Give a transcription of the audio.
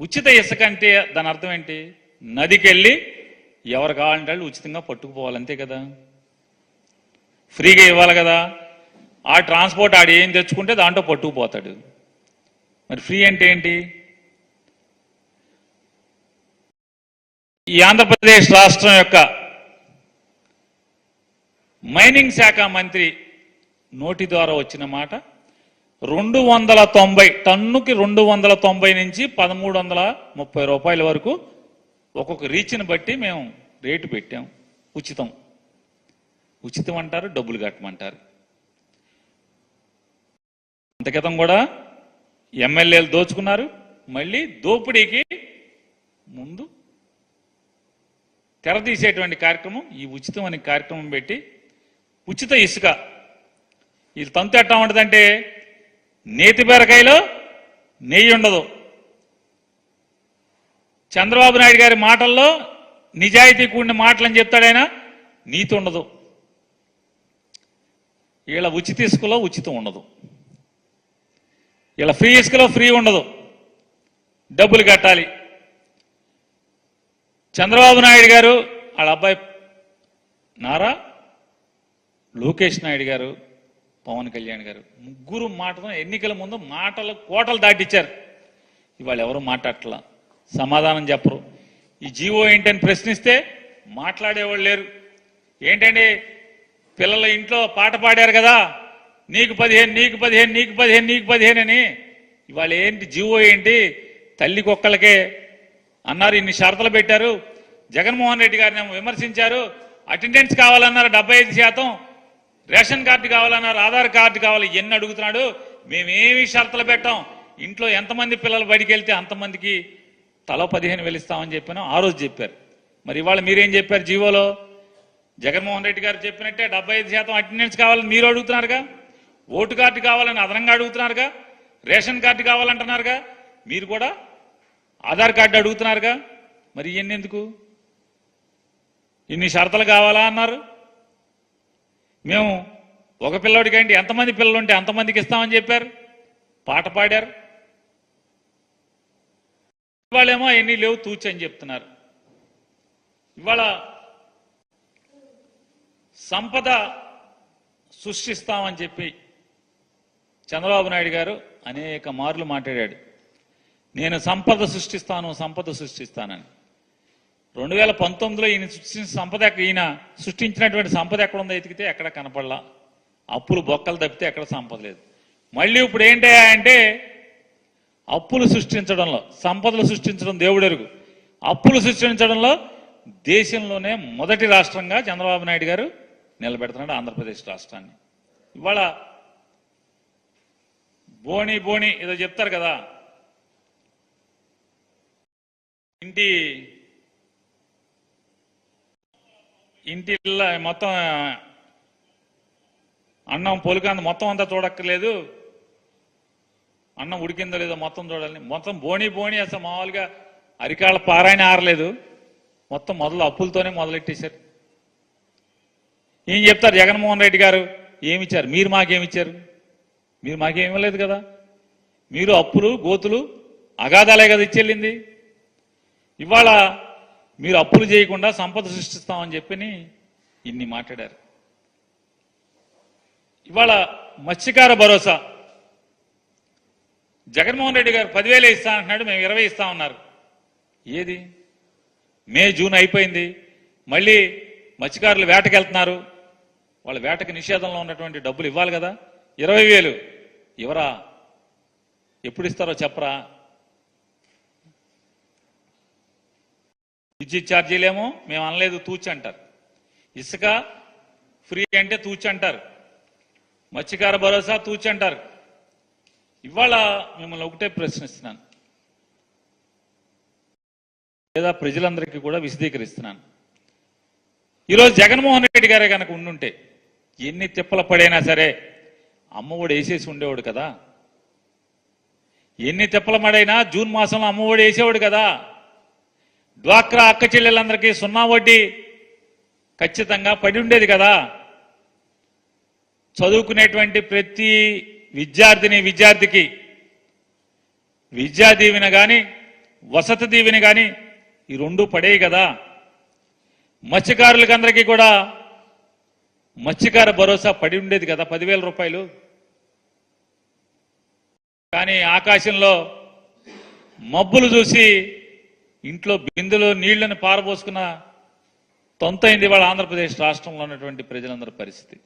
ఉచిత ఇసుక అంటే దాని అర్థం ఏంటి? నదికి వెళ్ళి ఎవరు కావాలంటే వాళ్ళు ఉచితంగా పట్టుకుపోవాలి అంతే కదా? ఫ్రీగా ఇవ్వాలి కదా? ఆ ట్రాన్స్పోర్ట్ ఆడు ఏం తెచ్చుకుంటే దాంట్లో పట్టుకుపోతాడు. మరి ఫ్రీ అంటే ఏంటి? ఈ ఆంధ్రప్రదేశ్ రాష్ట్రం యొక్క మైనింగ్ శాఖ మంత్రి నోటి ద్వారా వచ్చిన మాట రెండు వందల తొంభై టన్నుకి రెండు వందల తొంభై నుంచి పదమూడు వందల ముప్పై రూపాయల వరకు ఒక్కొక్క రీచ్ని బట్టి మేము రేటు పెట్టాం. ఉచితం. ఉచితం అంటారు డబ్బులు కట్టమంటారు. అంతకితం కూడా ఎమ్మెల్యేలు దోచుకున్నారు. మళ్ళీ దోపిడీకి ముందు తెర తీసేటువంటి కార్యక్రమం ఈ ఉచితం అనే కార్యక్రమం పెట్టి ఉచిత ఇసుక. ఇది తంతు ఎట్టా ఉంటుందంటే నేతి బీరకాయలో నెయ్యి ఉండదు. చంద్రబాబు నాయుడు గారి మాటల్లో నిజాయితీ కూడిన మాటలని చెప్తాడైనా నీతి ఉండదు. వీళ్ళ ఉచిత ఇసుకలో ఉచితం ఉండదు. వీళ్ళ ఫ్రీ ఇసుకలో ఫ్రీ ఉండదు. డబ్బులు కట్టాలి. చంద్రబాబు నాయుడు గారు వాళ్ళ అబ్బాయి నారా లోకేష్ నాయుడు గారు పవన్ కళ్యాణ్ గారు. ముగ్గురు మాటతో ఎన్నికల ముందు మాటలు కోటలు దాటిచ్చారు. ఇవాళ ఎవరు మాట్లాడట్లా? సమాధానం చెప్పరు. ఈ జీవో ఏంటని ప్రశ్నిస్తే మాట్లాడేవాళ్ళు లేరు. ఏంటండి? పిల్లల ఇంట్లో పాట పాడారు కదా. నీకు పదిహేను నీకు పదిహేను నీకు పదిహేను నీకు పదిహేను అని. ఇవాళ ఏంటి జీవో ఏంటి? తల్లి కుక్కలకే అన్నారు ఇన్ని షరతులు పెట్టారు. జగన్మోహన్ రెడ్డి గారిని విమర్శించారు. అటెండెన్స్ కావాలన్నారు డెబ్బై ఐదు శాతం. రేషన్ కార్డు కావాలన్నారు ఆధార్ కార్డు కావాలి ఎన్ని అడుగుతున్నాడు? మేమేమి షరతులు పెట్టాం? ఇంట్లో ఎంతమంది పిల్లలు బడికి వెళ్తే అంతమందికి తలో పదిహేను వేలు ఇస్తామని చెప్పాను. ఆ రోజు చెప్పారు. మరి ఇవాళ మీరేం చెప్పారు జీవోలో? జగన్మోహన్ రెడ్డి గారు చెప్పినట్టే డెబ్బై ఐదు శాతం అటెండెన్స్ కావాలని మీరు అడుగుతున్నారుగా? ఓటు కార్డు కావాలని అదనంగా అడుగుతున్నారుగా? Ration card కావాలంటున్నారుగా? మీరు కూడా ఆధార్ కార్డు అడుగుతున్నారుగా? మరి ఇవన్నీ ఎందుకు? ఇన్ని షరతులు కావాలా అన్నారు? మేము ఒక పిల్లోడికి అండి ఎంతమంది పిల్లలు ఉంటే అంతమందికి ఇస్తామని చెప్పారు. పాట పాడారు. ఇవాళేమో ఎన్ని లేవు తూచి అని చెప్తున్నారు. ఇవాళ సంపద సృష్టిస్తామని చెప్పి చంద్రబాబు నాయుడు గారు అనేక మార్లు మాట్లాడాడు. నేను సంపద సృష్టిస్తాను సంపద సృష్టిస్తానని. రెండు వేల పంతొమ్మిదిలో ఈయన సృష్టించిన సంపద ఈయన సృష్టించినటువంటి సంపద ఎక్కడ ఉందో ఎతికితే ఎక్కడ కనపడలా. అప్పులు బొక్కలు తప్పితే ఎక్కడ సంపద లేదు. మళ్ళీ ఇప్పుడు ఏంటయ్యా అంటే అప్పులు సృష్టించడంలో సంపదలు సృష్టించడం దేవుడెరుగు. అప్పులు సృష్టించడంలో దేశంలోనే మొదటి రాష్ట్రంగా చంద్రబాబు నాయుడు గారు నిలబెడుతున్నాడు ఆంధ్రప్రదేశ్ రాష్ట్రాన్ని. ఇవాళ బోని బోని ఏదో చెప్తారు కదా. ఇంటి ఇంటిలో మొత్తం అన్నం పొలికంద మొత్తం అంతా చూడక్కర్లేదు. అన్నం ఉడికిందో లేదో మొత్తం చూడాలని మొత్తం బోని బోని అసలు మామూలుగా అరికాళ్ళ పారాయణ ఆరలేదు. మొత్తం మొదలు అప్పులతోనే మొదలెట్టేశారు. ఏం చెప్తారు జగన్మోహన్ రెడ్డి గారు? ఏమిచ్చారు? మీరు మాకేమిచ్చారు? మీరు మాకేం కదా? మీరు అప్పులు గోతులు అగాధాలే కదా ఇచ్చెళ్ళింది. ఇవాళ మీరు అప్పులు చేయకుండా సంపద సృష్టిస్తామని చెప్పని ఇన్ని మాట్లాడారు. ఇవాళ మత్స్యకార భరోసా. జగన్మోహన్ రెడ్డి గారు పదివేలు ఇస్తా అంటున్నాడు మేము ఇరవై ఇస్తా ఉన్నారు. ఏది? మే జూన్ అయిపోయింది. మళ్ళీ మత్స్యకారులు వేటకి వెళ్తున్నారు వాళ్ళ వేటకి నిషేధంలో ఉన్నటువంటి డబ్బులు ఇవ్వాలి కదా. ఇరవై వేలు. ఇవరా ఎప్పుడు ఇస్తారో చెప్పరా? విద్యుత్ ఛార్జీలేమో మేము అనలేదు తూచి అంటారు. ఇసుక ఫ్రీ అంటే తూచి అంటారు. మత్స్యకార భరోసా తూచి అంటారు. ఇవాళ మిమ్మల్ని ఒకటే ప్రశ్నిస్తున్నాను. లేదా ప్రజలందరికీ కూడా విశదీకరిస్తున్నాను. ఈరోజు జగన్మోహన్ రెడ్డి గారే కనుక ఉండుంటే ఎన్ని తిప్పలు పడైనా సరే అమ్మఒడి వేసేసి ఉండేవాడు కదా? ఎన్ని తిప్పల మడైనా జూన్ మాసంలో అమ్మఒడి వేసేవాడు కదా? డ్వాక్రా అక్క చెల్లెలందరికీ సున్నా వడ్డీ. ఖచ్చితంగా పడి ఉండేది కదా. చదువుకునేటువంటి ప్రతి విద్యార్థిని విద్యార్థికి విద్యా దీవెన కానీ వసతి దీవెని కానీ ఈ రెండు పడేవి కదా. మత్స్యకారులకి అందరికీ కూడా మత్స్యకార భరోసా పడి ఉండేది కదా పదివేల రూపాయలు. కానీ ఆకాశంలో మబ్బులు చూసి ఇంట్లో బిందెలో నీళ్ళను పారబోసుకున్న తొంతైంది వాళ్ళ ఆంధ్రప్రదేశ్ రాష్ట్రంలో ఉన్నటువంటి ప్రజలందరి పరిస్థితి.